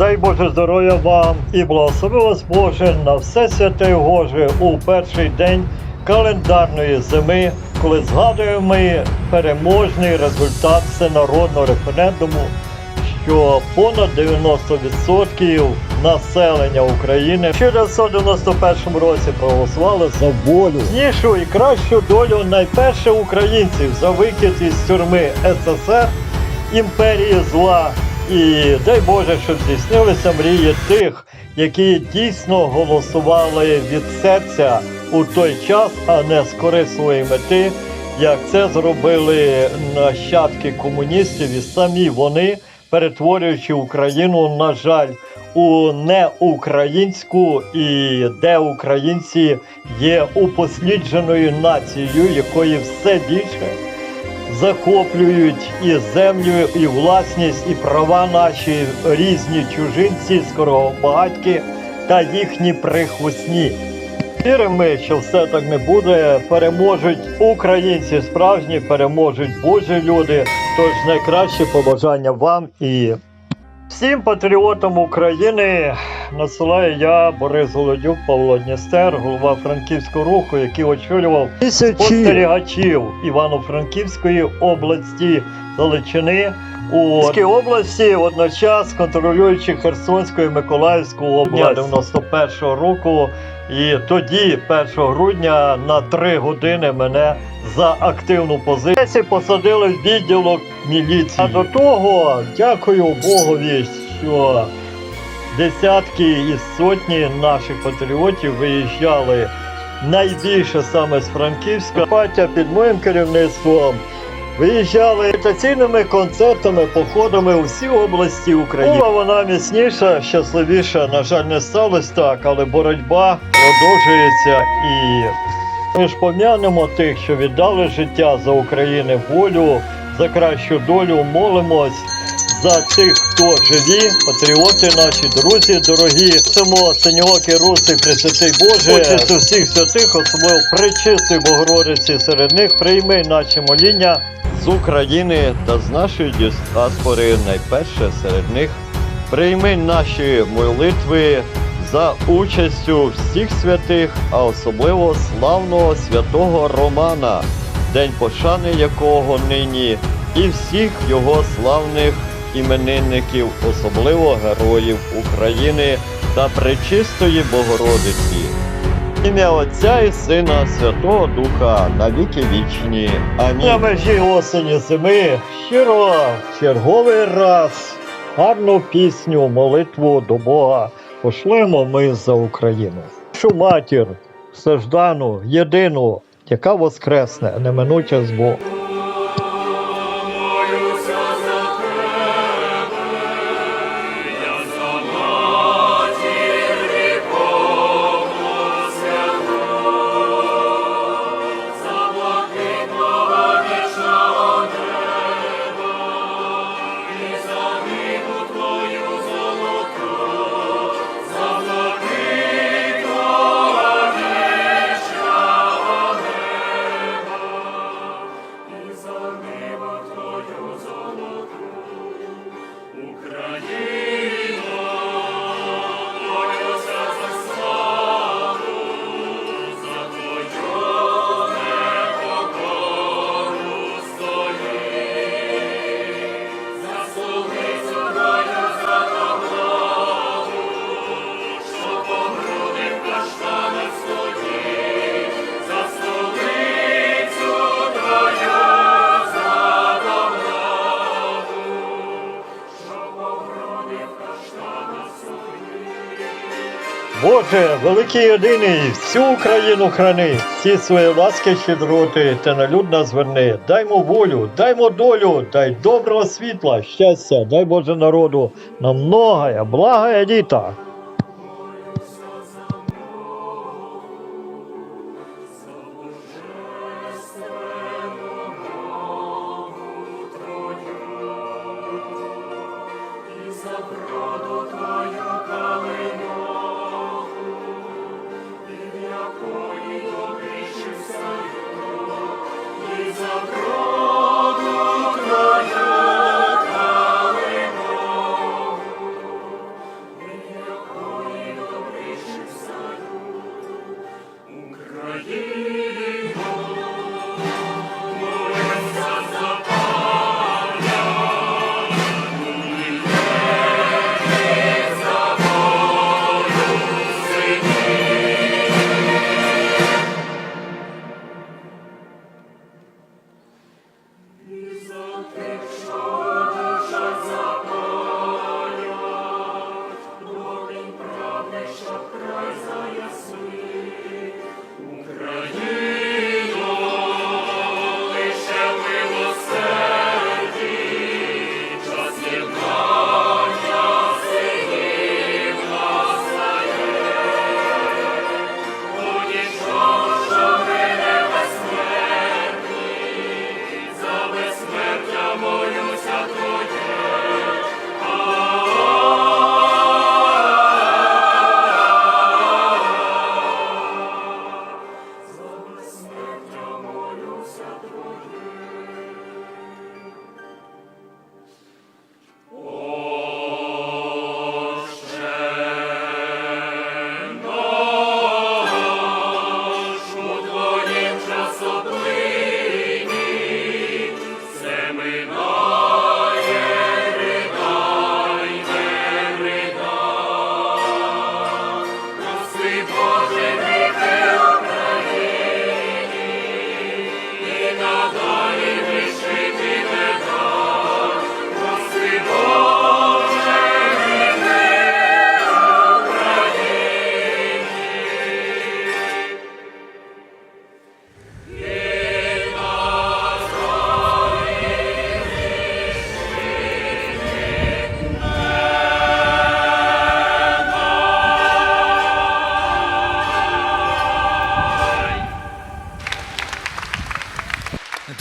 Дай Боже здоров'я вам і благослови вас Боже на все святе Боже у перший день календарної зими, коли згадуємо переможний результат всенародного референдуму, що понад 90% населення України в 1991 році проголосували за волю, нішу і кращу долю найперше українців за вихід із тюрми СССР імперії зла. І дай Боже, щоб здійснилися мрії тих, які дійсно голосували від серця у той час, а не з корисної мети, як це зробили нащадки комуністів, і самі вони, перетворюючи Україну, на жаль, у неукраїнську, і де українці є упослідженою нацією, якої все більше захоплюють і землю, і власність, і права наші різні чужинці, скоробагатьки та їхні прихвостні. Віримо що все так не буде. Переможуть українці справжні, переможуть Божі люди. Тож найкраще побажання вам і всім патріотам України насилаю я, Борис Голодюк, Павло Дністер, голова Франківського руху, який очолював спостерігачів Івано-Франківської області Галичини у Київській області, водночас контролюючи Херсонську і Миколаївську область 91-го року. І тоді, 1 грудня, на 3 години мене за активну позицію посадили в відділок міліції. А до того дякую Богові, що десятки і сотні наших патріотів виїжджали найбільше саме з Франківська. Патя під моїм керівництвом виїжджали агітаційними концертами, походами у всі області України. Була вона міцніша, щасливіша. На жаль, не сталося так, але боротьба продовжується і. Ми ж пом'янемо тих, що віддали життя за України волю, за кращу долю, молимось за тих, хто живі, патріоти наші, друзі дорогі, цьому синьоокі руси, Пресвятий Боже, Отче всіх святих, особливо причистої Богородиці серед них, прийми наші моління з України та з нашої діаспори, найперше серед них. Прийми наші молитви за участю всіх святих, а особливо славного святого Романа, день пошани якого нині, і всіх його славних іменинників, особливо героїв України та Пречистої Богородиці. Ім'я Отця і Сина Святого Духа на віки вічні. Амінь. На межі осені зими щиро черговий раз гарну пісню, молитву до Бога пошлемо ми за Україну. Нашу матір, страждану, єдину, яка воскресне, неминуче з Богом. Боже, великий єдиний, всю Україну храни, всі свої ласки щедроти, та на люд нас. Даймо волю, даймо долю, дай доброго світла, щастя, дай Боже народу, на многое, благое літа.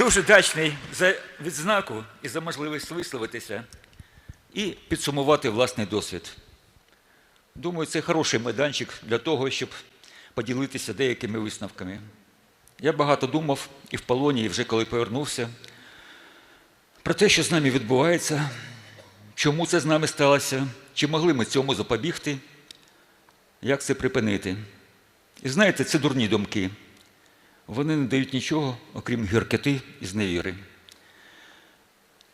Дуже вдячний за відзнаку і за можливість висловитися і підсумувати власний досвід. Думаю, це хороший майданчик для того, щоб поділитися деякими висновками. Я багато думав і в полоні, і вже коли повернувся, про те, що з нами відбувається, чому це з нами сталося, чи могли ми цьому запобігти, як це припинити. І знаєте, це дурні думки. Вони не дають нічого, окрім гіркоти і зневіри.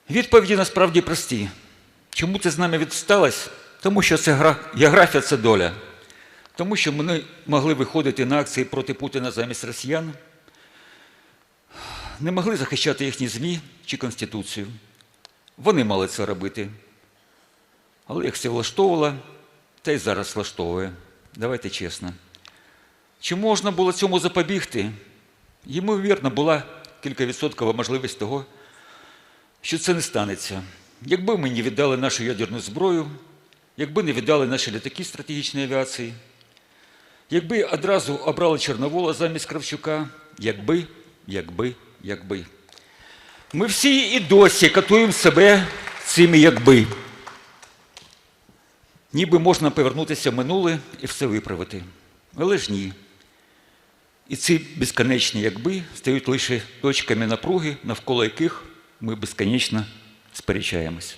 Відповіді насправді прості. Чому це з нами відсталось? Тому що це гра... географія це доля. Тому що ми могли виходити на акції проти Путіна замість росіян, не могли захищати їхні ЗМІ чи Конституцію. Вони мали це робити. Але їх це влаштовувало, та й зараз влаштовує. Давайте чесно. Чи можна було цьому запобігти? Ймовірно, була кількавідсоткова можливість того, що це не станеться. Якби ми не віддали нашу ядерну зброю, якби не віддали наші літаки стратегічної авіації, якби одразу обрали Чорновола замість Кравчука, якби, якби, якби. Ми всі і досі катуємо себе цими якби. Ніби можна повернутися в минуле і все виправити. Але ж ні. І ці безконечні якби стають лише точками напруги, навколо яких ми безконечно сперечаємось.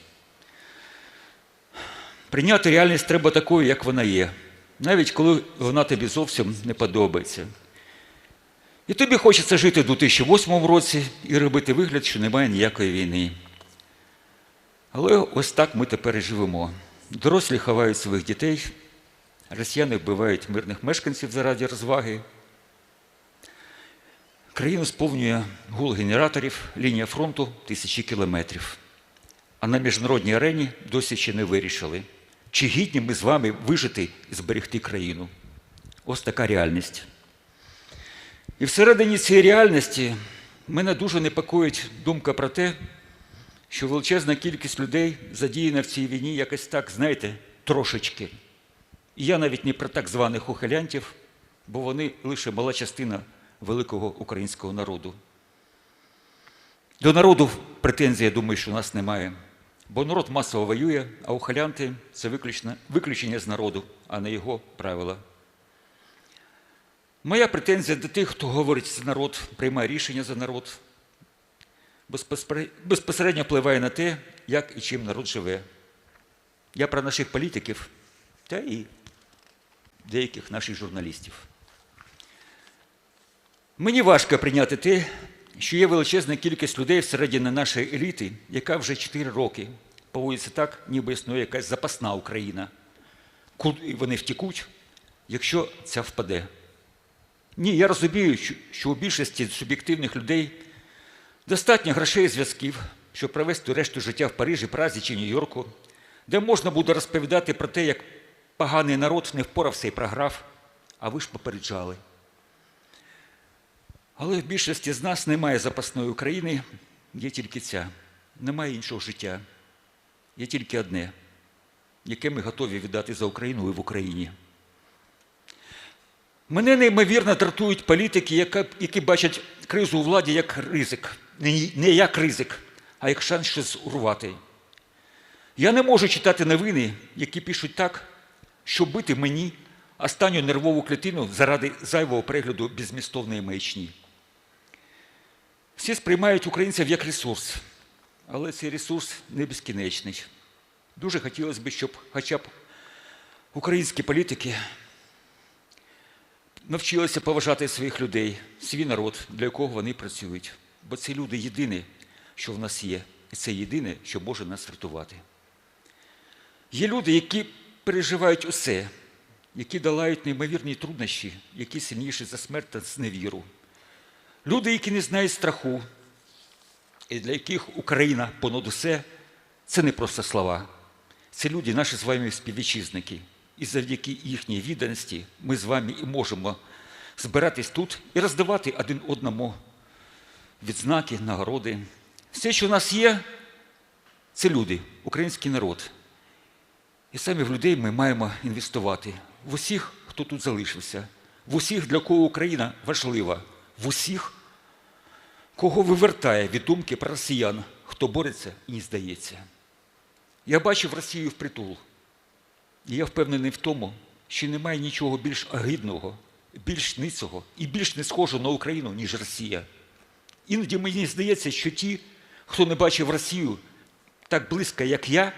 Прийняти реальність треба такою, як вона є, навіть коли вона тобі зовсім не подобається. І тобі хочеться жити в 2008 році і робити вигляд, що немає ніякої війни. Але ось так ми тепер і живемо. Дорослі ховають своїх дітей, росіяни вбивають мирних мешканців заради розваги. Країну сповнює гул генераторів, лінія фронту тисячі кілометрів. А на міжнародній арені досі ще не вирішили, чи гідні ми з вами вижити і зберегти країну. Ось така реальність. І всередині цієї реальності мене дуже непокоїть думка про те, що величезна кількість людей задіяна в цій війні якось так, знаєте, трошечки. І я навіть не про так званих ухилянтів, бо вони лише мала частина великого українського народу. До народу претензій, я думаю, що у нас немає. Бо народ масово воює, а ухилянти це виключення з народу, а не його правила. Моя претензія до тих, хто говорить за народ, приймає рішення за народ, безпосередньо впливає на те, як і чим народ живе. Я про наших політиків та і деяких наших журналістів. Мені важко прийняти те, що є величезна кількість людей всередині нашої еліти, яка вже 4 роки поводиться так, ніби існує якась запасна Україна. Куди вони втікуть, якщо ця впаде. Ні, я розумію, що у більшості суб'єктивних людей достатньо грошей і зв'язків, щоб провести решту життя в Парижі, Празі чи Нью-Йорку, де можна буде розповідати про те, як поганий народ не впорався і програв, а ви ж попереджали. Але в більшості з нас немає запасної України, є тільки ця. Немає іншого життя. Є тільки одне, яке ми готові віддати за Україну і в Україні. Мене неймовірно дратують політики, які бачать кризу у владі як ризик. Не як ризик, а як шанс щось урвати. Я не можу читати новини, які пишуть так, що бити мені останню нервову клітину заради зайвого перегляду безмістовної маячні. Всі сприймають українців як ресурс, але цей ресурс не безкінечний. Дуже хотілося б, щоб хоча б українські політики навчилися поважати своїх людей, свій народ, для якого вони працюють. Бо це люди єдине, що в нас є, і це єдине, що може нас рятувати. Є люди, які переживають усе, які долають неймовірні труднощі, які сильніші за смерть та зневіру. Люди, які не знають страху, і для яких Україна понад усе це не просто слова. Це люди, наші з вами співвітчизники. І завдяки їхній відданості ми з вами і можемо збиратись тут і роздавати один одному відзнаки, нагороди. Все, що в нас є, це люди, український народ. І саме в людей ми маємо інвестувати в усіх, хто тут залишився, в усіх, для кого Україна важлива, в усіх, кого вивертає від думки про росіян, хто бореться і не здається. Я бачив Росію впритул. І я впевнений в тому, що немає нічого більш агидного, більш ницого і більш не схожого на Україну, ніж Росія. Іноді мені здається, що ті, хто не бачив Росію так близько, як я,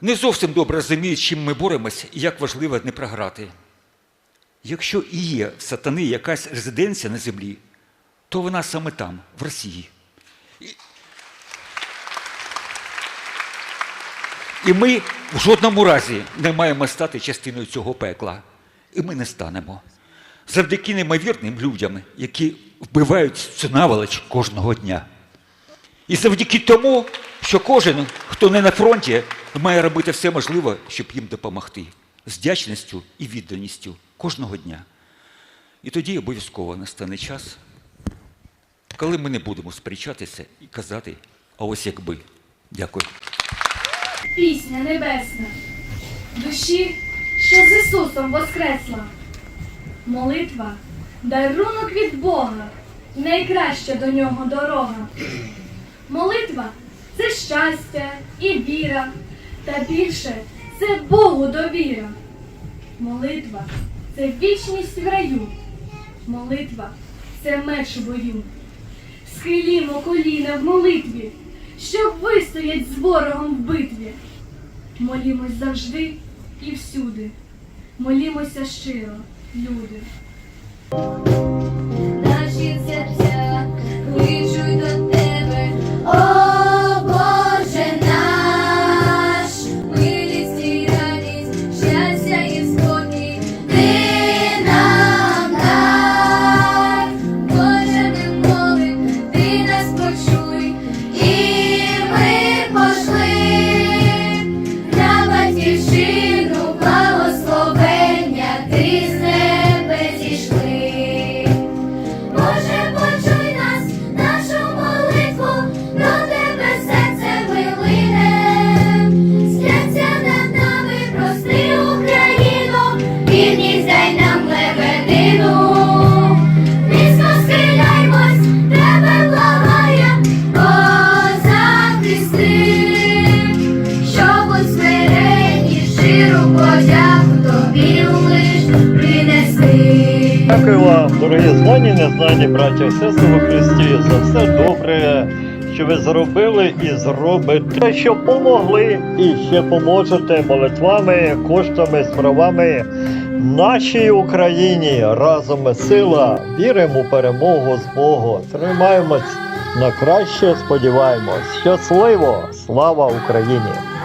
не зовсім добре розуміють, чим ми боремось і як важливо не програти. Якщо і є в сатани якась резиденція на землі, то вона саме там, в Росії. І, і ми в жодному разі не маємо стати частиною цього пекла. І ми не станемо. Завдяки неймовірним людям, які вбивають цю наволоч кожного дня. І завдяки тому, що кожен, хто не на фронті, має робити все можливе, щоб їм допомогти з вдячністю і відданістю кожного дня. І тоді обов'язково настане час, коли ми не будемо сперечатися і казати, а ось якби. Дякую. Пісня небесна, душі, що з Ісусом воскресла. Молитва дарунок від Бога, найкраща до нього дорога. Молитва це щастя і віра, та більше це Богу довіра. Молитва це вічність в раю. Молитва це меч у бою. Схилімо коліна в молитві, щоб вистоять з ворогом в битві. Молімось завжди і всюди. Молімося щиро, люди. Дякую вам, дорогі знані, незнані браття і сестри у Христі, за все добре, що ви зробили і зробите, що помогли, і ще поможете молитвами, коштами, справами нашій Україні. Разом сила, віримо у перемогу з Богом. Тримаємось на краще, сподіваємось. Щасливо! Слава Україні!